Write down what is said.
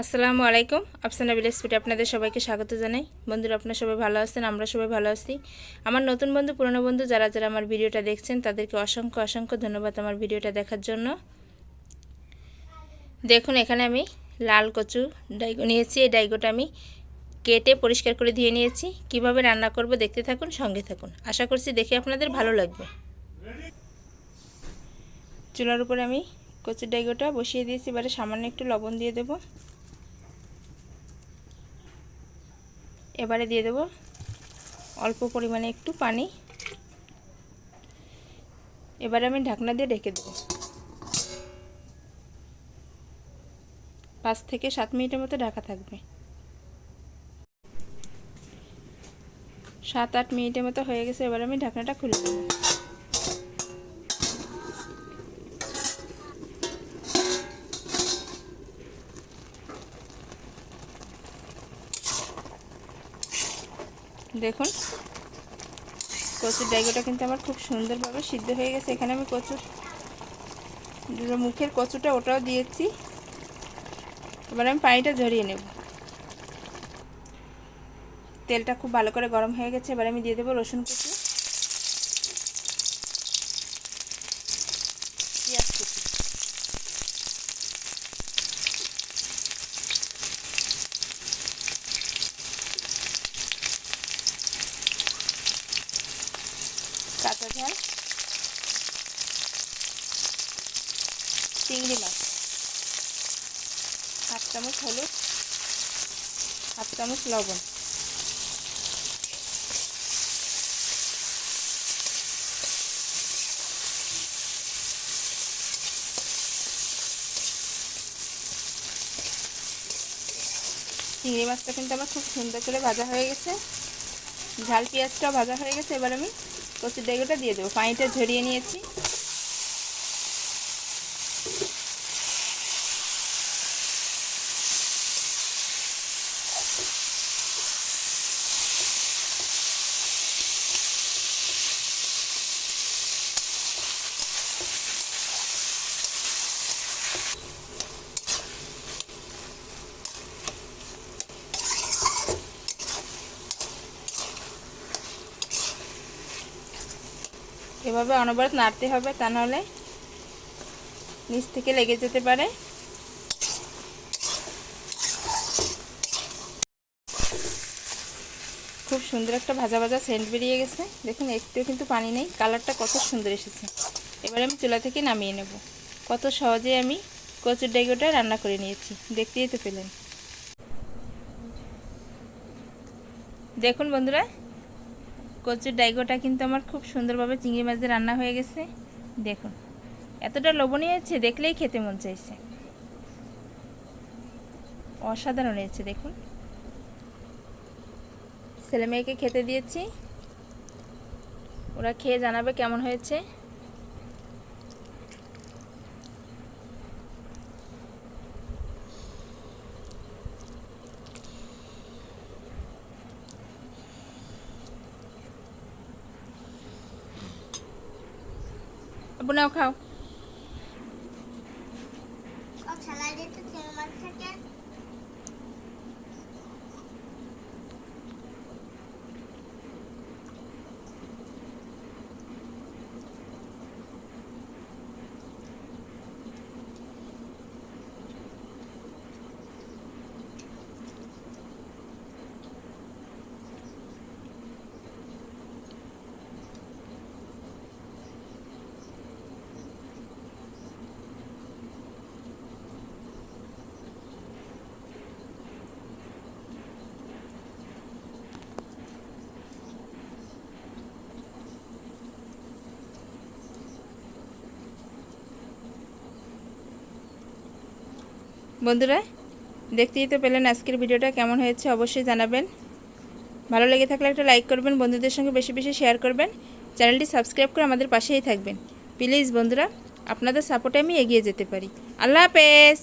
আসসালামু আলাইকুম, আফসানা ফুটে আপনাদের সবাইকে স্বাগত জানাই। বন্ধুরা, আপনারা সবাই ভালো আছেন? আমরা সবাই ভালো আছি। আমার নতুন বন্ধু, পুরনো বন্ধু যারা যারা আমার ভিডিওটা দেখছেন, তাদেরকে অসংখ্য অসংখ্য ধন্যবাদ আমার ভিডিওটা দেখার জন্য। দেখুন, এখানে আমি লাল কচু ডাইগো নিয়েছি। এই ডাইগোটা আমি কেটে পরিষ্কার করে ধুয়ে নিয়েছি। কীভাবে রান্না করব দেখতে থাকুন, সঙ্গে থাকুন। আশা করছি দেখে আপনাদের ভালো লাগবে। চুলার উপরে আমি কচুর ডাইগোটা বসিয়ে দিয়েছি। এবারে সামান্য একটু লবণ দিয়ে দেবো। এবারে দিয়ে দেব অল্প পরিমাণে একটু পানি। এবারে আমি ঢাকনা দিয়ে ঢেকে দেব। পাঁচ থেকে সাত মিনিটের মতো ঢাকা থাকবে। সাত আট মিনিটের মতো হয়ে গেছে, এবার আমি ঢাকনাটা খুলে দেবো। দেখুন। কচুর ডাইগোটা কিন্তু আমার খুব সুন্দরভাবে সিদ্ধ হয়ে গেছে। এখানে আমি কচুর মুখের কচুটা ওটাও দিয়েছি। এবার আমি পানিটা ঝরিয়ে নেব। তেলটা খুব ভালো করে গরম হয়ে গেছে। এবার আমি দিয়ে দেবো রসুন কুচি পেঁয়াজ কুচি কাঁচা ঝাল চিংড়ি মাছ। হাফ চামচ হলুদ, হাফ চামচ লবণ। চিংড়ি মাছটা কিন্তু আমার খুব সুন্দর করে ভাজা হয়ে গেছে। ঝাল পেঁয়াজটাও ভাজা হয়ে গেছে। এবার আমি কচুর ডেগুটা দিয়ে দেবো। পানিটা ঝরিয়ে নিয়েছি। এভাবে অনবরত নাড়তে হবে, তা নাহলে নিচ থেকে লেগে যেতে পারে। খুব সুন্দর একটা ভাজা ভাজা সেন্ট বেরিয়ে গেছে। দেখুন, একটুও কিন্তু পানি নেই। কালারটা কত সুন্দর এসেছে। এবার আমি চুলা থেকে নামিয়ে নেব। কত সহজে আমি কচুর ডেগোটা রান্না করে নিয়েছি। দেখতেই তো পেলেন। দেখুন বন্ধুরা কচুর ডাইগোটা কিন্তু আমার খুব সুন্দরভাবে চিংড়ি মাছ দিয়ে রান্না হয়ে গেছে। দেখুন, এতটা লবণীয় হয়েছে, দেখলেই খেতে মন চাইছে। অসাধারণ হয়েছে, দেখুন। ছেলে মেয়েকে খেতে দিয়েছি। ওরা খেয়ে জানাবে কেমন হয়েছে। আপনাও খাও বন্ধুরা, দেখতেই তো পেলেন আজকের ভিডিওটা কেমন হয়েছে, অবশ্যই জানাবেন। ভালো লেগে থাকলে একটা লাইক করবেন, বন্ধুদের সঙ্গে বেশি বেশি শেয়ার করবেন। চ্যানেলটি সাবস্ক্রাইব করে আমাদের পাশেই থাকবেন। প্লিজ বন্ধুরা, আপনাদের সাপোর্টে আমি এগিয়ে যেতে পারি। আল্লাহ হাফেজ!